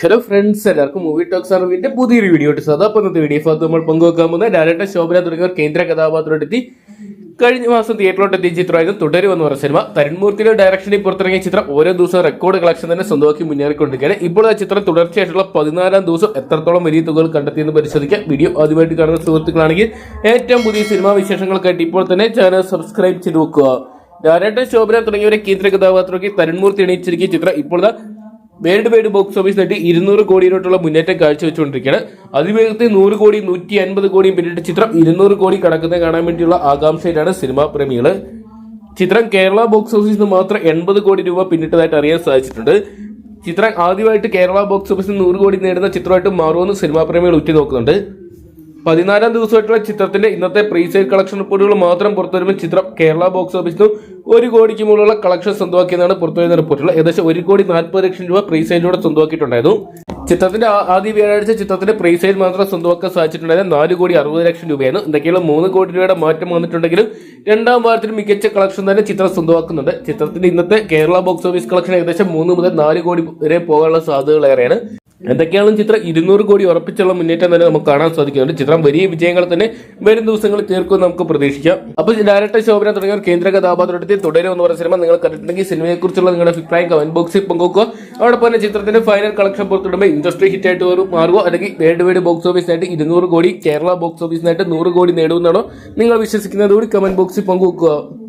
Hello friends എല്ലാവർക്കും movie talks അറിവിന്റെ പുതിയൊരു വീഡിയോ സദാ ഇപ്പൊ ഇന്നത്തെ വീഡിയോ ഭാഗത്ത് നമ്മൾ പങ്കുവെക്കാൻ പോകുന്ന ഡയറക്ടർ ശോഭന തുടങ്ങിയവർ കേന്ദ്ര കഥാപാത്രമെത്തി കഴിഞ്ഞ മാസം തിയേറ്ററിലോട്ട് എത്തിയ ചിത്രമായിരുന്നു തുടരുമെന്ന് പറഞ്ഞ സിനിമ. തരുൺമൂർത്തിയുടെ ഡയറക്ഷനിൽ പുറത്തിറങ്ങിയ ചിത്രം ഓരോ ദിവസവും റെക്കോർഡ് കളക്ഷൻ തന്നെ സ്വന്തമാക്കി മുന്നേറിക്കൊണ്ടിരിക്കുകയാണ്. ഇപ്പോൾ ആ ചിത്രം തുടർച്ചയായിട്ടുള്ള പതിനാലാം ദിവസം എത്രത്തോളം വലിയ തുകകൾ കണ്ടെത്തിയെന്ന് പരിശോധിക്കാം. വീഡിയോ ആദ്യമായിട്ട് കാണുന്ന സുഹൃത്തുക്കളാണെങ്കിൽ ഏറ്റവും പുതിയ സിനിമാ വിശേഷങ്ങൾക്കായിട്ട് ഇപ്പോൾ തന്നെ ചാനൽ സബ്സ്ക്രൈബ് ചെയ്ത് വെക്കുക. ഡയറക്ടർ ശോഭന തുടങ്ങിയവരെ കേന്ദ്ര കഥാപാത്രമാക്കി തരുൺമൂർത്തി എണീച്ചിരിക്കുന്ന ചിത്രം ഇപ്പോൾ വേൾഡ് വൈഡ് ബോക്സ് ഓഫീസ് നേട്ടി ഇരുന്നൂറ് കോടിയിലോട്ടുള്ള മുന്നേറ്റം കാഴ്ചവെച്ചുകൊണ്ടിരിക്കുകയാണ്. അതിവേഗത്തിൽ നൂറ് കോടി നൂറ്റി അൻപത് കോടിയും പിന്നിട്ട ചിത്രം ഇരുന്നൂറ് കോടി കടക്കുന്നത് കാണാൻ വേണ്ടിയുള്ള ആകാംക്ഷയിലാണ് സിനിമാ പ്രേമികൾ ചിത്രം കേരള ബോക്സ് ഓഫീസിൽ നിന്ന് മാത്രം എൺപത് കോടി രൂപ പിന്നിട്ടതായിട്ട് അറിയാൻ സാധിച്ചിട്ടുണ്ട്. ചിത്രം ആദ്യമായിട്ട് കേരള ബോക്സ് ഓഫീസിൽ നൂറ് കോടി നേടുന്ന ചിത്രമായിട്ട് മാറുമെന്ന് സിനിമാ പ്രേമികൾ ഉറ്റുനോക്കുന്നുണ്ട് പതിനാലാം ദിവസമായിട്ടുള്ള ചിത്രത്തിന്റെ ഇന്നത്തെ പ്രീസെയിൽ കളക്ഷൻ റിപ്പോർട്ടുകൾ മാത്രം പുറത്തുവരുമ്പോൾ ചിത്രം കേരള ബോക്സ് ഓഫീസിൽ ഒരു കോടിക്ക് മുകളിലുള്ള കളക്ഷൻ സ്വന്തമാക്കിയെന്നാണ് പുറത്തുവരുന്ന റിപ്പോർട്ടുകൾ. ഏകദേശം ഒരു കോടി നാൽപ്പത് ലക്ഷം രൂപ പ്രീസെയിലൂടെ സ്വന്തമാക്കിയിട്ടുണ്ടായിരുന്നു. ചിത്രത്തിന്റെ ആദ്യ വ്യാഴാഴ്ച ചിത്രത്തിന്റെ പ്രീസെയിൽ മാത്രം സ്വന്തമാക്കാൻ സാധിച്ചിട്ടുണ്ടായത് നാല് കോടി അറുപത് ലക്ഷം രൂപയാണ്. എന്തൊക്കെയുള്ള മൂന്ന് കോടി രൂപയുടെ മാറ്റം വന്നിട്ടുണ്ടെങ്കിലും രണ്ടാം വാരത്തിൽ മികച്ച കളക്ഷൻ തന്നെ ചിത്രം സ്വന്തമാക്കുന്നുണ്ട്. ചിത്രത്തിന്റെ ഇന്നത്തെ കേരള ബോക്സ് ഓഫീസ് കളക്ഷൻ ഏകദേശം മൂന്ന് മുതൽ നാല് കോടി വരെ പോകാനുള്ള സാധ്യതകൾ ഏറെയാണ് എന്തൊക്കെയാണ് ചിത്രം ഇരുന്നൂറ് കോടി ഉറപ്പിച്ചുള്ള മുന്നേറ്റം തന്നെ നമുക്ക് കാണാൻ സാധിക്കുന്നുണ്ട് ചിത്രം വലിയ വിജയങ്ങൾ തന്നെ വരും ദിവസങ്ങളിൽ തീർക്കും നമുക്ക് പ്രതീക്ഷിക്കാം. അപ്പോൾ ഡയറക്ടർ ശോഭന തുടങ്ങിയ കേന്ദ്ര കഥാപാത്രത്തിൽ തുടരും എന്ന് പറയുന്ന സിനിമ നിങ്ങൾ കണ്ടിട്ടുണ്ടെങ്കിൽ സിനിമയെ കുറിച്ചുള്ള നിങ്ങളുടെ അഭിപ്രായം കമന്റ് ബോക്സിൽ പങ്കുവെക്കുക. അതോടൊപ്പം തന്നെ ചിത്രത്തിന്റെ ഫൈനൽ കളക്ഷൻ പുറത്തിടുമ്പോൾ ഇൻഡസ്ട്രി ഹിറ്റ് ആയിട്ട് വരും മാറുക. അല്ലെങ്കിൽ വേൾഡ് വൈഡ് ബോക്സ് ഓഫീസിനായിട്ട് ഇരുന്നൂറ് കോടി കേരള ബോക്സ് ഓഫീസിനായിട്ട് നൂറ് കോടി നേടുമെന്നാണോ നിങ്ങൾ വിശ്വസിക്കുന്നത് കൂടി കമന്റ് ബോക്സിൽ പങ്കുവെക്കുക.